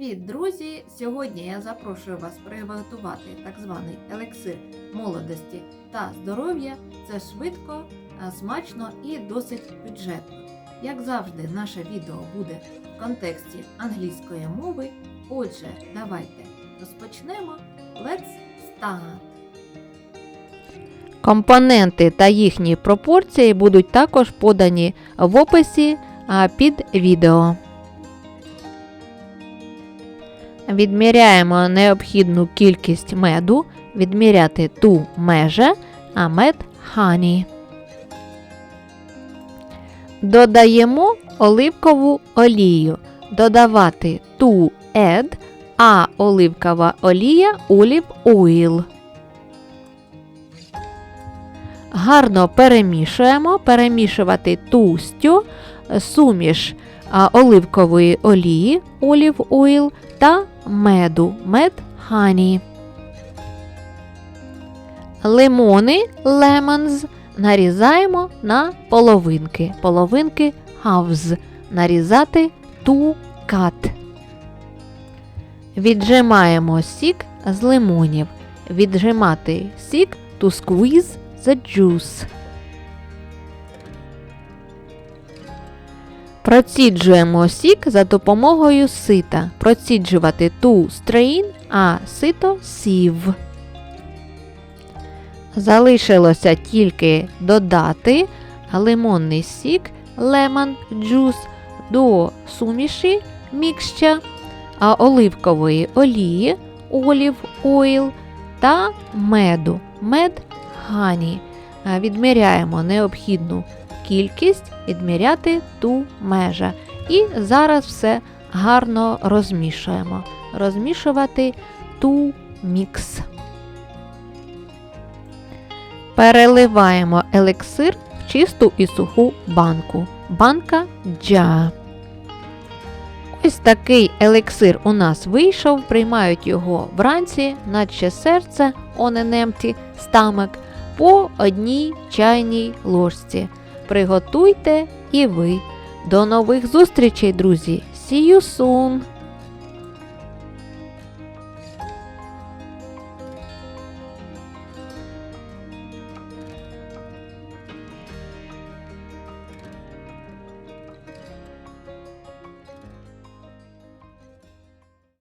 Привіт, друзі! Сьогодні я запрошую вас приготувати так званий елексир молодості та здоров'я. Це швидко, смачно і досить бюджетно. Як завжди, наше відео буде в контексті англійської мови. Отже, давайте розпочнемо. Let's start! Компоненти та їхні пропорції будуть також подані в описі під відео. Відміряємо необхідну кількість меду, відміряти ту меже, а мед хані. Додаємо оливкову олію. Додавати ту ед, а оливкова олія олів oil. Гарно перемішуємо, перемішувати тустю, суміш оливкової олії олів oil та меду мед хані. Лимони lemons нарізаємо на половинки. Половинки halves. Нарізати to cut. Віджимаємо сік з лимонів. Віджимати сік to squeeze the juice. Проціджуємо сік за допомогою сита. Проціджувати ту strain, а сито сів. Залишилося тільки додати лимонний сік lemon juice до суміші мікща, а оливкової олії olive oil та меду мед хані. Відміряємо необхідну кількість, відміряти ту межа. І зараз все гарно розмішуємо. Розмішувати ту мікс. Переливаємо елексир в чисту і суху банку. Банка джа. Ось такий елексир у нас вийшов. Приймають його вранці, наче серце empty stomach, по одній чайній ложці. Приготуйте і ви. До нових зустрічей, друзі! See you soon!